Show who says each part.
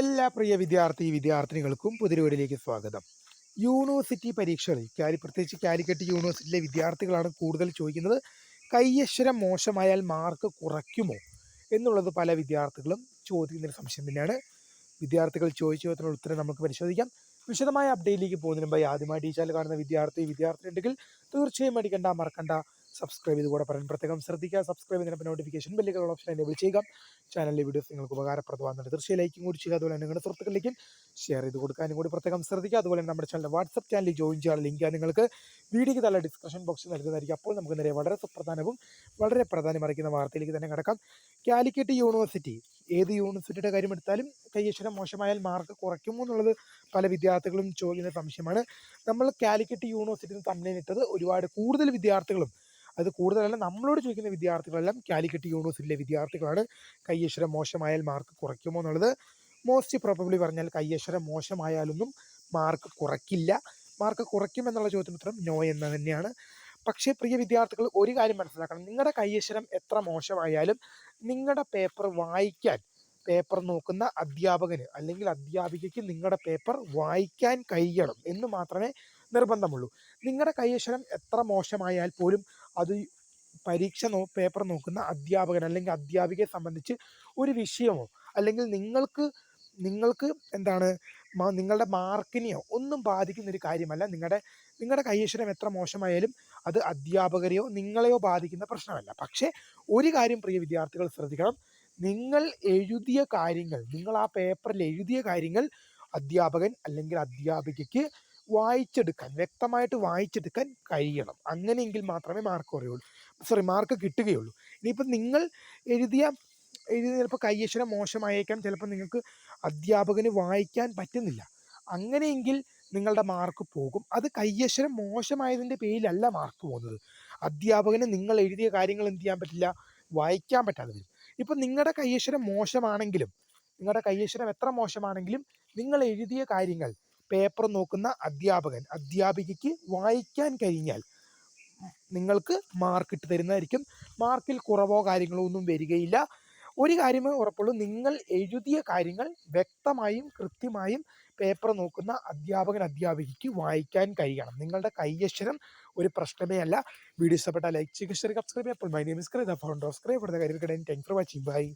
Speaker 1: എല്ലാ പ്രിയ വിദ്യാർത്ഥി വിദ്യാർത്ഥിനികൾക്കും പുതിരവീടിലേക്ക് സ്വാഗതം. യൂണിവേഴ്സിറ്റി പരീക്ഷകളിൽ കാലി പ്രത്യേകിച്ച് കാലിക്കറ്റ് യൂണിവേഴ്സിറ്റിയിലെ വിദ്യാർത്ഥികളാണ് കൂടുതൽ ചോദിക്കുന്നത് കയ്യക്ഷരം മോശമായാൽ മാർക്ക് കുറയ്ക്കുമോ എന്നുള്ളത് പല വിദ്യാർത്ഥികളും ചോദിക്കുന്നൊരു സംശയം തന്നെയാണ്. വിദ്യാർത്ഥികൾ ചോദിച്ചു ചോദ്യത്തിനുള്ള ഉത്തരം നമുക്ക് പരിശോധിക്കാം. വിശദമായ അപ്ഡേറ്റിലേക്ക് പോകുന്നതിന് മുമ്പ് ആദ്യമായിട്ട് ഈ കാണുന്ന വിദ്യാർത്ഥി വിദ്യാർത്ഥി ഉണ്ടെങ്കിൽ തീർച്ചയായും അടിക്കണ്ട മറക്കണ്ട. സബ്സ്ക്രൈബ് ചെയ്ത് കൂടെ പറയാൻ പ്രത്യേകം ശ്രദ്ധിക്കുക. സബ്സ്ക്രൈബ് ചെയ്യുന്ന നോട്ടിഫിക്കേഷൻ ബെല്ലുകൾ ഓപ്ഷൻ എനേബിൾ ചെയ്യുക. ചാനലിലെ വീഡിയോസ് നിങ്ങൾക്ക് ഉപകാരപ്രദമാകുന്നുണ്ട് തീർച്ചയായും ലൈക്കും കൂടി ചെയ്യുക. അതുപോലെ നിങ്ങളുടെ സുഹൃത്തുക്കളിലേക്കും ഷെയർ ചെയ്ത് കൊടുക്കാനും കൂടി പ്രത്യേകം ശ്രദ്ധിക്കുക. അതുപോലെ നമ്മുടെ ചാനലിൽ വാട്സപ്പ് ചാനലിൽ ജോയിൻ ചെയ്യാൻ ലിങ്ക് നിങ്ങൾക്ക് വീഡിയോയ്ക്ക് തല ഡിസ്കഷൻ ബോക്സിൽ നൽകുന്നതായിരിക്കും. അപ്പോൾ നമുക്ക് നേരെ വളരെ സുപ്രധാനവും വളരെ പ്രാധാന്യമറിയിക്കുന്ന വാർത്തയിലേക്ക് തന്നെ കിടക്കാം. കാലിക്കറ്റ് യൂണിവേഴ്സിറ്റി ഏത് യൂണിവേഴ്സിറ്റിയുടെ കാര്യം എടുത്താലും കയ്യക്ഷരം മോശമായാൽ മാർക്ക് കുറയ്ക്കുമോ എന്നുള്ളത് പല വിദ്യാർത്ഥികളും ചോദിക്കുന്ന സംശയമാണ്. നമ്മൾ കാലിക്കറ്റ് യൂണിവേഴ്സിറ്റിയിൽ തമ്മിലിട്ടത് ഒരുപാട് കൂടുതൽ വിദ്യാർത്ഥികളും അത് കൂടുതലല്ല നമ്മളോട് ചോദിക്കുന്ന വിദ്യാർത്ഥികളെല്ലാം കാലിക്കറ്റ് യൂണിവേഴ്സിറ്റിയിലെ വിദ്യാർത്ഥികളാണ്. കയ്യേശ്വരം മോശമായാൽ മാർക്ക് കുറയ്ക്കുമോ എന്നുള്ളത് മോസ്റ്റ് പ്രോബബ്ലി പറഞ്ഞാൽ കയ്യേശ്വരം മോശമായാലൊന്നും മാർക്ക് കുറയ്ക്കില്ല. മാർക്ക് കുറയ്ക്കുമെന്നുള്ള ചോദ്യത്തിന് ഉത്തരം നോ എന്ന് തന്നെയാണ്. പക്ഷേ പ്രിയ വിദ്യാർത്ഥികൾ ഒരു കാര്യം മനസ്സിലാക്കണം. നിങ്ങളുടെ കയ്യേശ്വരം എത്ര മോശമായാലും നിങ്ങളുടെ പേപ്പർ വായിക്കാൻ പേപ്പർ നോക്കുന്ന അധ്യാപകന് അല്ലെങ്കിൽ അധ്യാപികയ്ക്ക് നിങ്ങളുടെ പേപ്പർ വായിക്കാൻ കഴിയണം എന്ന് മാത്രമേ നിർബന്ധമുള്ളൂ. നിങ്ങളുടെ കൈയക്ഷരം എത്ര മോശമായാൽ പോലും അത് പരീക്ഷ നോ പേപ്പർ നോക്കുന്ന അധ്യാപകൻ അല്ലെങ്കിൽ അധ്യാപികയെ സംബന്ധിച്ച് ഒരു വിഷയമോ അല്ലെങ്കിൽ നിങ്ങൾക്ക് നിങ്ങൾക്ക് എന്താണ് നിങ്ങളുടെ മാർക്കിനെയോ ഒന്നും ബാധിക്കുന്ന ഒരു കാര്യമല്ല. നിങ്ങളുടെ നിങ്ങളുടെ കൈയക്ഷരം എത്ര മോശമായാലും അത് അധ്യാപകരെയോ നിങ്ങളെയോ ബാധിക്കുന്ന പ്രശ്നമല്ല. പക്ഷേ ഒരു കാര്യം പ്രിയ വിദ്യാർത്ഥികൾ ശ്രദ്ധിക്കണം. നിങ്ങൾ എഴുതിയ കാര്യങ്ങൾ നിങ്ങൾ ആ പേപ്പറിൽ എഴുതിയ കാര്യങ്ങൾ അധ്യാപകൻ അല്ലെങ്കിൽ അധ്യാപികയ്ക്ക് വായിച്ചെടുക്കാൻ വ്യക്തമായിട്ട് വായിച്ചെടുക്കാൻ കഴിയണം. അങ്ങനെയെങ്കിൽ മാത്രമേ മാർക്ക് കുറയുള്ളൂ. സോറി മാർക്ക് കിട്ടുകയുള്ളൂ. ഇനിയിപ്പോൾ നിങ്ങൾ എഴുതിയ എഴുതി ചിലപ്പോൾ കയ്യക്ഷരം മോശമായേക്കാം ചിലപ്പോൾ നിങ്ങൾക്ക് അധ്യാപകന് വായിക്കാൻ പറ്റുന്നില്ല. അങ്ങനെയെങ്കിൽ നിങ്ങളുടെ മാർക്ക് പോകും. അത് കയ്യക്ഷരം മോശമായതിന്റെ പേരിലല്ല മാർക്ക് പോകുന്നത്. അധ്യാപകന് നിങ്ങൾ എഴുതിയ കാര്യങ്ങൾ എന്ത് ചെയ്യാൻ പറ്റില്ല? വായിക്കാൻ പറ്റാതെ വരും. ഇപ്പം നിങ്ങളുടെ കയ്യക്ഷരം മോശമാണെങ്കിലും നിങ്ങളുടെ കയ്യക്ഷരം എത്ര മോശമാണെങ്കിലും നിങ്ങൾ എഴുതിയ കാര്യങ്ങൾ പേപ്പർ നോക്കുന്ന അധ്യാപകൻ അധ്യാപികയ്ക്ക് വായിക്കാൻ കഴിഞ്ഞാൽ നിങ്ങൾക്ക് മാർക്ക് ഇട്ട് തരുന്നതായിരിക്കും. മാർക്കിൽ കുറവോ കാര്യങ്ങളോ ഒന്നും വരികയില്ല. ഒരു കാര്യമേ ഉറപ്പുള്ളൂ നിങ്ങൾ എഴുതിയ കാര്യങ്ങൾ വ്യക്തമായും കൃത്യമായും പേപ്പർ നോക്കുന്ന അധ്യാപകൻ അധ്യാപികയ്ക്ക് വായിക്കാൻ കഴിയണം. നിങ്ങളുടെ കൈയക്ഷരം ഒരു പ്രശ്നമേ അല്ല. വീഡിയോ ഇഷ്ടപ്പെട്ടാൽ ലൈക്ക് ചെയ്യുക സബ്സ്ക്രൈബ് അപ്പോൾ my name is cry the founder of the career thank for watching bye